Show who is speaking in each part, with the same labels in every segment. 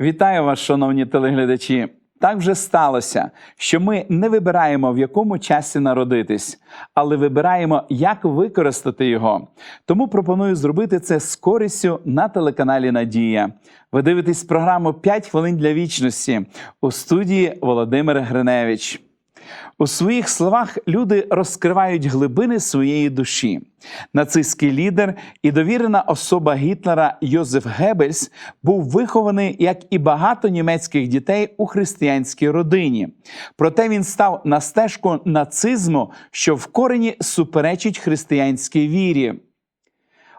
Speaker 1: Вітаю вас, шановні телеглядачі. Так вже сталося, що ми не вибираємо, в якому часі народитись, але вибираємо, як використати його. Тому пропоную зробити це з користю на телеканалі Надія. Ви дивитесь програму «5 хвилин для вічності у студії Володимир Гриневич. У своїх словах люди розкривають глибини своєї душі. Нацистський лідер і довірена особа Гітлера Йозеф Геббельс був вихований, як і багато німецьких дітей у християнській родині. Проте він став на стежку нацизму, що в корені суперечить християнській вірі.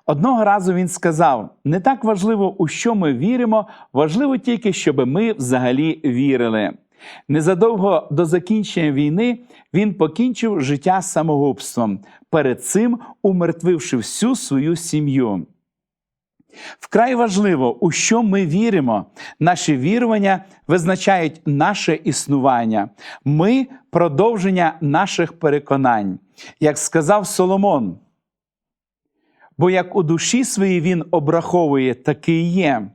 Speaker 1: Одного разу він сказав: не так важливо, у що ми віримо, важливо тільки, щоб ми взагалі вірили. Незадовго до закінчення війни він покінчив життя самогубством, перед цим умертвивши всю свою сім'ю. Вкрай важливо, у що ми віримо. Наші вірування визначають наше існування. Ми продовження наших переконань. Як сказав Соломон, бо як у душі своїй він обраховує, таки і є.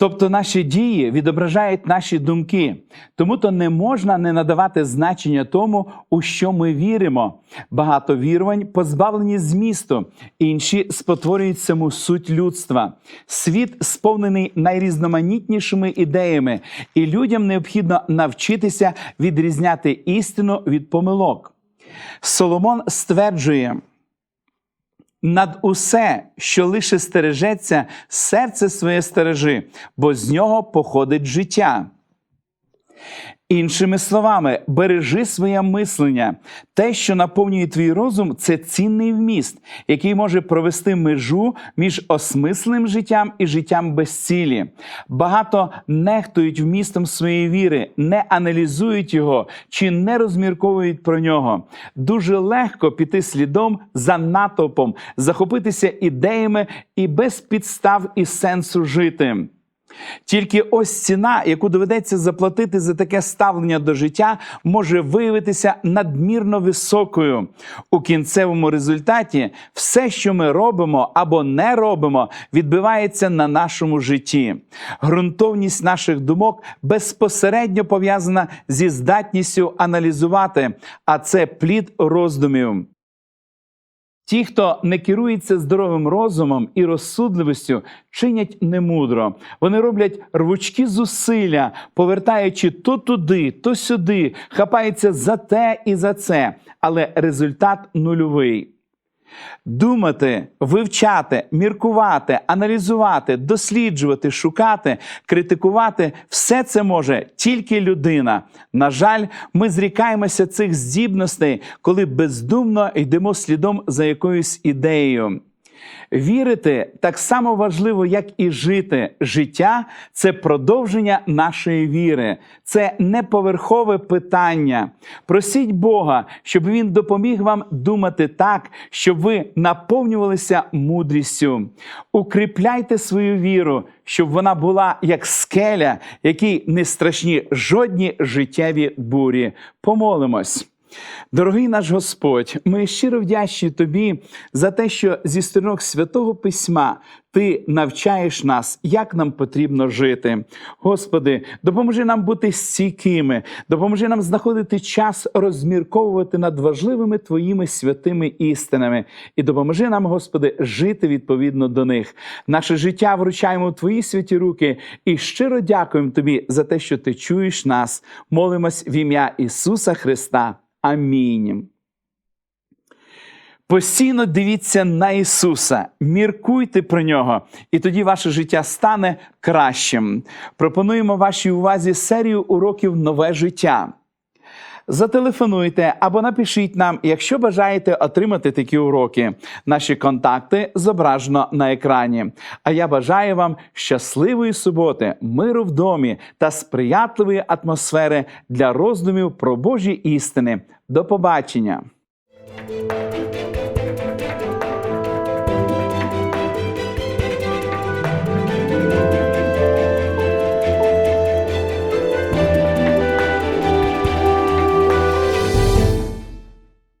Speaker 1: Тобто наші дії відображають наші думки, тому то не можна не надавати значення тому, у що ми віримо. Багато вірувань позбавлені змісту, інші спотворюють саму суть людства. Світ сповнений найрізноманітнішими ідеями, і людям необхідно навчитися відрізняти істину від помилок. Соломон стверджує. Над усе, що лише стережеться, серце своє стережи, бо з нього походить життя. Іншими словами, бережи своє мислення. Те, що наповнює твій розум, це цінний вміст, який може провести межу між осмисленим життям і життям без цілі. Багато нехтують вмістом своєї віри, не аналізують його чи не розмірковують про нього. Дуже легко піти слідом за натовпом, захопитися ідеями і без підстав і сенсу жити. Тільки ось ціна, яку доведеться заплатити за таке ставлення до життя, може виявитися надмірно високою. У кінцевому результаті все, що ми робимо або не робимо, відбивається на нашому житті. Грунтовність наших думок безпосередньо пов'язана зі здатністю аналізувати, а це плід роздумів. Ті, хто не керується здоровим розумом і розсудливістю, чинять немудро. Вони роблять рвучкі зусилля, повертаючи то туди, то сюди, хапаються за те і за це, але результат нульовий. Думати, вивчати, міркувати, аналізувати, досліджувати, шукати, критикувати все це може тільки людина. На жаль, ми зрікаємося цих здібностей, коли бездумно йдемо слідом за якоюсь ідеєю. Вірити так само важливо, як і жити. Життя це продовження нашої віри, це не поверхове питання. Просіть Бога, щоб Він допоміг вам думати так, щоб ви наповнювалися мудрістю. Укріпляйте свою віру, щоб вона була як скеля, якій не страшні жодні життєві бурі. Помолимось. Дорогий наш Господь, ми щиро вдячні Тобі за те, що зі сторінок святого Письма Ти навчаєш нас, як нам потрібно жити. Господи, допоможи нам бути стійкими, допоможи нам знаходити час розмірковувати над важливими Твоїми святими істинами, і допоможи нам, Господи, жити відповідно до них. Наше життя вручаємо в Твої святі руки і щиро дякуємо Тобі за те, що Ти чуєш нас. Молимось в ім'я Ісуса Христа. Амінь. Постійно дивіться на Ісуса, міркуйте про нього, і тоді ваше життя стане кращим. Пропонуємо вашій увазі серію уроків Нове життя. Зателефонуйте або напишіть нам, якщо бажаєте отримати такі уроки. Наші контакти зображено на екрані. А я бажаю вам щасливої суботи, миру в домі та сприятливої атмосфери для роздумів про Божі істини. До побачення!